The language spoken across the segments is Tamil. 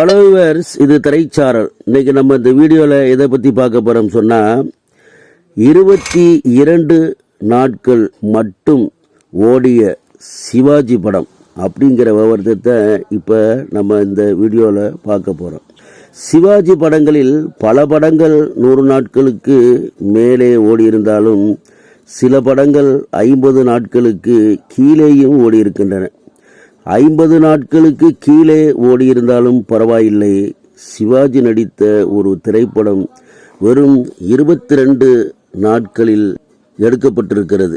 அலோவர்ஸ் இது திரைச்சாரல். இன்னைக்கு நம்ம இந்த வீடியோவில் எதை பற்றி பார்க்க போகிறோம் சொன்னால் இருபத்தி இரண்டு நாட்கள் மட்டும் ஓடிய சிவாஜி படம் அப்படிங்கிற விவரத்தை இப்போ நம்ம இந்த வீடியோவில் பார்க்க போகிறோம் சிவாஜி படங்களில் பல படங்கள் நூறு நாட்களுக்கு மேலே ஓடியிருந்தாலும் சில படங்கள் ஐம்பது நாட்களுக்கு கீழேயும் ஓடியிருக்கின்றன. ஐம்பது நாட்களுக்கு கீழே ஓடியிருந்தாலும் பரவாயில்லை. சிவாஜி நடித்த ஒரு திரைப்படம் வெறும் இருபத்தி ரெண்டு நாட்களில் எடுக்கப்பட்டிருக்கிறது.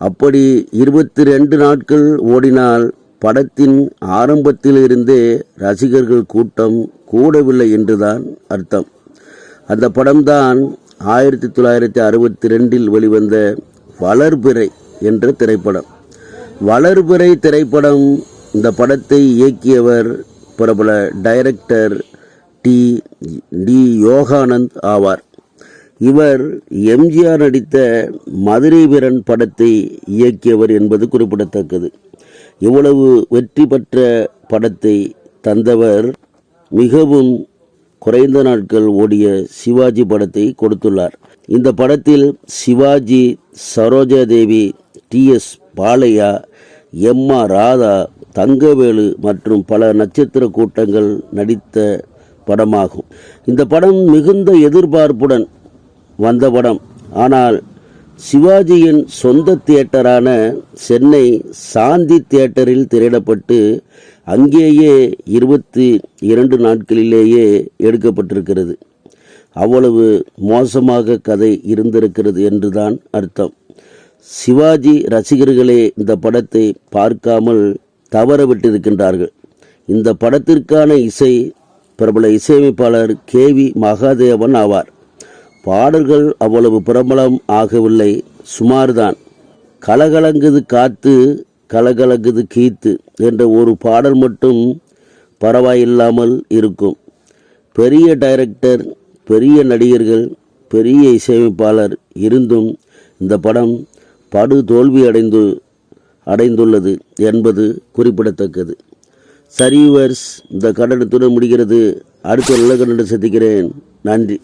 அப்படி இருபத்தி ரெண்டு நாட்கள் ஓடினால் படத்தின் ஆரம்பத்திலிருந்தே ரசிகர்கள் கூட்டம் கூடவில்லை என்றுதான் அர்த்தம். அந்த படம்தான் ஆயிரத்தி தொள்ளாயிரத்தி அறுபத்தி ரெண்டில் வெளிவந்த வளர்பிறை என்ற திரைப்படம். வளர்பிறை திரைப்படம் இந்த படத்தை இயக்கியவர் பிரபல டைரக்டர் டி டி யோகானந்த் ஆவார். இவர் எம்ஜிஆர் நடித்த மதுரை வீரன் படத்தை இயக்கியவர் என்பது குறிப்பிடத்தக்கது. இவ்வளவு வெற்றி பெற்ற படத்தை தந்தவர் மிகவும் குறைந்த நாட்கள் ஓடிய சிவாஜி படத்தை கொடுத்துள்ளார். இந்த படத்தில் Sivaji Saroja Devi T S Balaiah M R Radha Thangavelu மற்றும் பல நட்சத்திர கூட்டங்கள் நடித்த படமாகும். இந்த படம் மிகுந்த எதிர்பார்ப்புடன் வந்த படம். ஆனால் சிவாஜியின் சொந்த தியேட்டரான சென்னை சாந்தி தியேட்டரில் திரையிடப்பட்டு அங்கேயே இருபத்தி இரண்டு நாட்களிலேயே எடுக்கப்பட்டிருக்கிறது. அவ்வளவு மோசமாக கதை இருந்திருக்கிறது என்றுதான் அர்த்தம். சிவாஜி ரசிகர்களே இந்த படத்தை பார்க்காமல் தவற விட்டிருக்கின்றார்கள். இந்த படத்திற்கான இசை பிரபல இசையமைப்பாளர் கே வி மகாதேவன் ஆவார். பாடல்கள் அவ்வளவு பிரபலம் ஆகவில்லை சுமார்தான். கலகலங்குது காத்து கலகலங்குது கீத்து என்ற ஒரு பாடல் மட்டும் பரவாயில்லாமல் இருக்கும். பெரிய டைரக்டர் பெரிய நடிகர்கள் பெரிய இசையமைப்பாளர் இருந்தும் இந்த படம் படு தோல்வி அடைந்து அடைந்துள்ளது என்பது குறிப்பிடத்தக்கது. சரிவர்ஸ் இந்த கடனத்துடன் முடிகிறது. அடுத்த நல்ல கண்டனம் சந்திக்கிறேன். நன்றி.